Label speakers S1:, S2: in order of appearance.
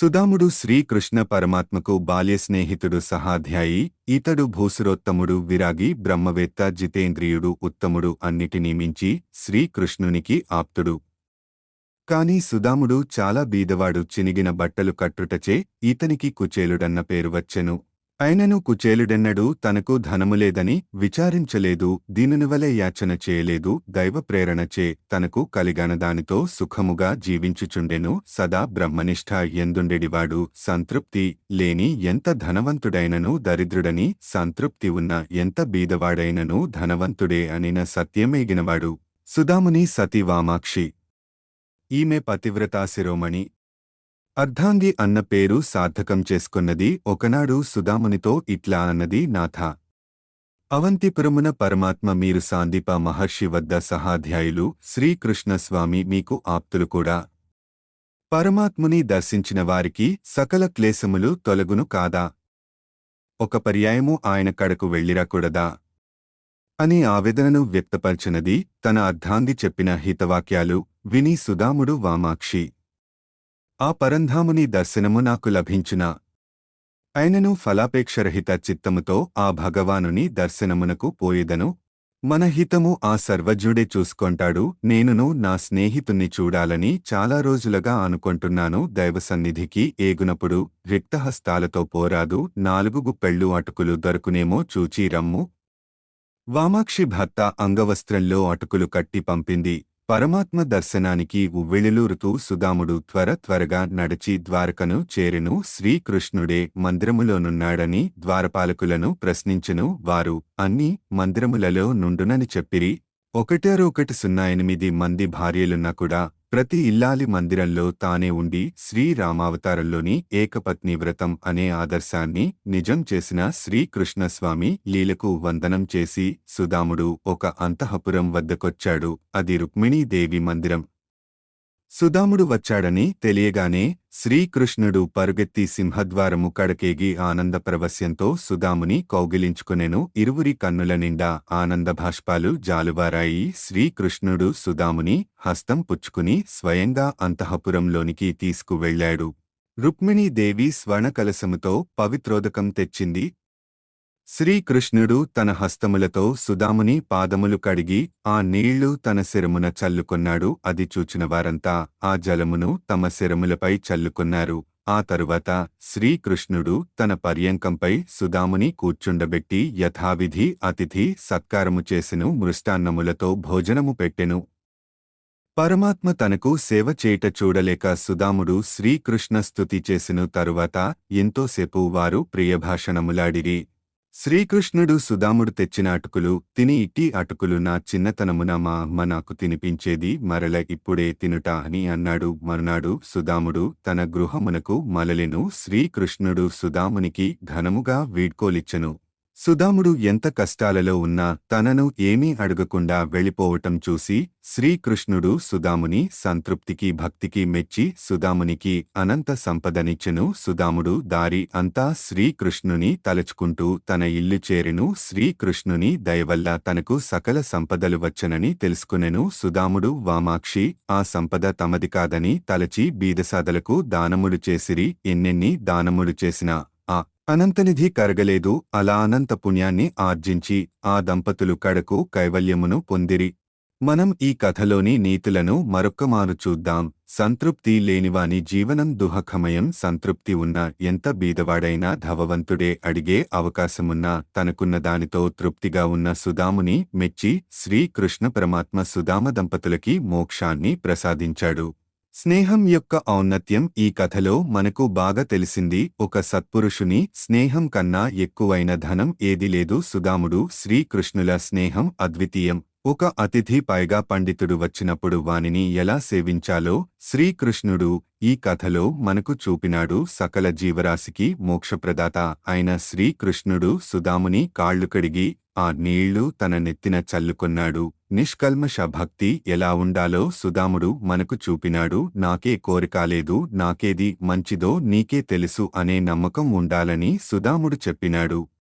S1: సుదాముడు శ్రీకృష్ణ పరమాత్మకు బాల్య స్నేహితుడు సహాధ్యాయి ఇతడు భూసురోత్తముడు విరాగి బ్రహ్మవేత్త జితేంద్రియుడు ఉత్తముడు అన్నిటినీ మించి శ్రీకృష్ణునికి ఆప్తుడు. కాని సుదాముడు చాలా బీదవాడు చినిగిన బట్టలు కట్టుటచే ఈతనికి కుచేలుడన్న పేరు వచ్చెను. అయినను కుచేలుడెన్నడూ తనకు ధనములేదని విచారించలేదు దీనినివలే యాచన చేయలేదు దైవ ప్రేరణచే తనకు కలిగన దానితో సుఖముగా జీవించుచుండెను సదా బ్రహ్మనిష్ఠ ఎందుండెడివాడు సంతృప్తి లేని ఎంత ధనవంతుడైనను దరిద్రుడని సంతృప్తి ఉన్న ఎంత బీదవాడైనను ధనవంతుడే అనిన సత్యమేగినవాడు. సుదాముని సతీ వామాక్షి. ఈమె పతివ్రతా శిరోమణి. అర్ధాంగి అన్న పేరు సార్థకం చేసుకున్నది ఒకనాడు సుదామునితో ఇట్లా అన్నది నాథ. అవంతిపురమున పరమాత్మ మీరు సాందీప మహర్షి వద్ద సహాధ్యాయులు శ్రీకృష్ణస్వామి మీకు ఆప్తులు కూడా. పరమాత్ముని దర్శించిన వారికి సకల క్లేశములు తొలగును కాదా? ఒక పర్యాయము ఆయన కడకు వెళ్ళిరాకూడదా? అని ఆవేదనను వ్యక్తపరచినది తన అర్ధాంగి చెప్పిన హితవాక్యాలు విని సుదాముడు వామాక్షి. ఆ పరంధాముని దర్శనము నాకు లభించునా? అయినను ఫలాపేక్షరహిత చిత్తముతో ఆ భగవానుని దర్శనమునకు పోయేదను? మన హితము ఆ సర్వజ్ఞుడే చూసుకొంటాడు నేనును నా స్నేహితుణ్ణి చూడాలని చాలా రోజులుగా అనుకొంటున్నాను దైవసన్నిధికి ఏగునప్పుడు రిక్తహస్తాలతో పోరాదు నాలుగు గుప్పెళ్ళు అటుకులు దొరుకునేమో చూచి రమ్ము. వామాక్షి భర్త అంగవస్త్రంలో అటుకులు కట్టి పంపింది పరమాత్మ దర్శనానికి ఉవ్వెళిలూరుతూ సుదాముడు త్వర త్వరగా నడిచి ద్వారకను చేరెను. శ్రీకృష్ణుడే మందిరములోనున్నాడని ద్వారపాలకులను ప్రశ్నించెను. వారు అన్ని మందిరములలో నుండునని చెప్పిరి. ఒకటరొకటి ఒకటి సున్నా ఎనిమిది మంది భార్యలున్నా కూడా ప్రతి ఇల్లాలి మందిరంలో తానే ఉండి శ్రీరామావతారంలోని ఏకపత్ని వ్రతం అనే ఆదర్శాన్ని నిజం చేసిన శ్రీకృష్ణస్వామి లీలకు వందనం చేసి సుదాముడు ఒక అంతఃపురం వద్దకొచ్చాడు. అది రుక్మిణీదేవి మందిరం సుదాముడు వచ్చాడని తెలియగానే శ్రీకృష్ణుడు పరుగెత్తి సింహద్వారము కడకేగి ఆనందపరవశ్యంతో సుదాముని కౌగిలించుకునెను. ఇరువురి కన్నుల నిండా ఆనందభాష్పాలు జాలువారాయి. శ్రీకృష్ణుడు సుదాముని హస్తం పుచ్చుకుని స్వయంగా అంతఃపురంలోనికి తీసుకువెళ్ళాడు రుక్మిణీదేవి స్వర్ణకలశముతో పవిత్రోదకం తెచ్చింది. శ్రీకృష్ణుడు తన హస్తములతో సుదాముని పాదములు కడిగి ఆ నీళ్ళు తన శిరమున చల్లుకొన్నాడు. అది చూచిన వారంతా ఆ జలమును తమ శిరములపై చల్లుకొన్నారు. ఆ తరువాత శ్రీకృష్ణుడు తన పర్యంకంపై సుదాముని కూర్చుండబెట్టి యథావిధి అతిథి సత్కారము చేసెను మృష్టాన్నములతో భోజనము పెట్టెను. పరమాత్మ తనకు సేవ చేయుట చూడలేక సుదాముడు శ్రీకృష్ణ స్తుతి చేసిన. తరువాత ఎంతోసేపు వారు ప్రియభాషణములాడిరి. శ్రీకృష్ణుడు సుదాముడు తెచ్చిన అటుకులు తిని ఇట్టి అటుకులు నా చిన్నతనమున మా అమ్మ నాకు తినిపించేది మరల ఇప్పుడే తినుట అని అన్నాడు. మరునాడు సుదాముడు తన గృహమునకు మలలెను. శ్రీకృష్ణుడు సుదామునికి ఘనముగా వీడ్కోలిచ్చెను. సుదాముడు ఎంత కష్టాలలో ఉన్నా తనను ఏమీ అడగకుండా వెళ్ళిపోవటం చూసి శ్రీకృష్ణుడు సుదాముని సంతృప్తికి భక్తికి మెచ్చి సుదామునికి అనంత సంపదనిచ్చెను. సుదాముడు దారి అంతా శ్రీకృష్ణుని తలచుకుంటూ తన ఇల్లు చేరెను. శ్రీకృష్ణుని దయవల్ల తనకు సకల సంపదలు వచ్చనని తెలుసుకునెను. సుదాముడు వామాక్షి ఆ సంపద తమది కాదని తలచి బీదసాదలకు దానములు చేసిరి. ఎన్నెన్ని దానములు చేసినా అనంతనిధి కరగలేదు అలా అనంత పుణ్యాన్ని ఆర్జించి ఆ దంపతులు కడకు కైవల్యమును పొందిరి. మనం ఈ కథలోని నీతులను మరొక్కమారు చూద్దాం. సంతృప్తి లేనివాని జీవనం దుహఖమయం సంతృప్తి ఉన్న ఎంత బీదవాడైనా ధవవంతుడే అడిగే అవకాశమున్నా తనకున్న దానితో తృప్తిగా ఉన్న సుదాముని మెచ్చి శ్రీకృష్ణ పరమాత్మ సుదామ దంపతులకి మోక్షాన్ని ప్రసాదించాడు. స్నేహం యొక్క ఔన్నత్యం ఈ కథలో మనకు బాగా తెలిసింది. ఒక సత్పురుషుని స్నేహం కన్నా ఎక్కువైన ధనం ఏది లేదు. సుదాముడు శ్రీకృష్ణుల స్నేహం అద్వితీయం. ఒక అతిథి పైగా పండితుడు వచ్చినప్పుడు వానిని ఎలా సేవించాలో శ్రీకృష్ణుడు ఈ కథలో మనకు చూపినాడు. సకల జీవరాశికి మోక్షప్రదాత అయిన శ్రీకృష్ణుడు సుదాముని కాళ్ళు కడిగి ఆ నీళ్ళు తన నెత్తిన చల్లుకొన్నాడు. నిష్కల్మష భక్తి ఎలా ఉండాలో సుదాముడు మనకు చూపినాడు. నాకే కోరికాలేదు నాకేది మంచిదో నీకే తెలుసు అనే నమ్మకం ఉండాలని సుదాముడు చెప్పినాడు.